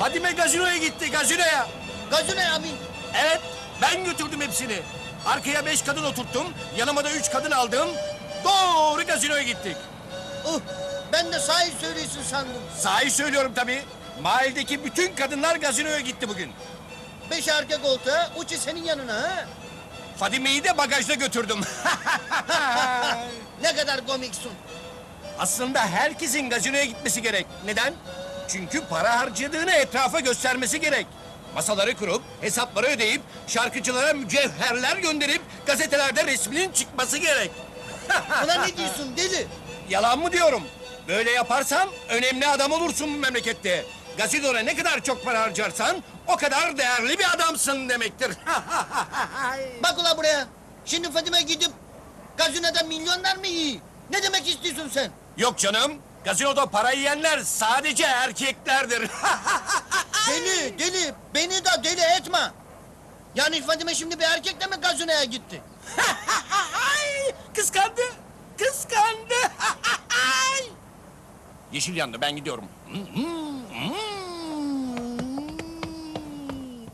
Fadime gazinoya gitti, gazinoya. Gazino abi. Evet, ben götürdüm hepsini. Arkaya beş kadın oturttum, yanıma da üç kadın aldım. Doğru gazinoya gittik. Uh, ben de sahi söylüyorsun sandım. Sahi söylüyorum tabii. Mahalledeki bütün kadınlar gazinoya gitti bugün. Beş arka koltuğa, uçu senin yanına ha. Fadime'yi de bagajda götürdüm. Ne kadar komiksin. Aslında herkesin gazinoya gitmesi gerek. Neden? Çünkü para harcadığını etrafa göstermesi gerek. Masaları kurup, hesapları ödeyip, şarkıcılara mücevherler gönderip, gazetelerde resminin çıkması gerek. Ulan ne diyorsun deli? Yalan mı diyorum? Böyle yaparsan önemli adam olursun bu memlekette. Gazetona ne kadar çok para harcarsan o kadar değerli bir adamsın demektir. Bak ula buraya. Şimdi Fadime gidip gazinoda milyonlar mı yiyor? Ne demek istiyorsun sen? Yok canım, gazinoda para yiyenler sadece erkeklerdir. Deli, deli. Beni de deli etme. Yani Fadime şimdi bir erkekle mi gazinoya gitti? Kıskandı, kıskandı. Yeşil yandı, ben gidiyorum. Hmm, hmm, hmm.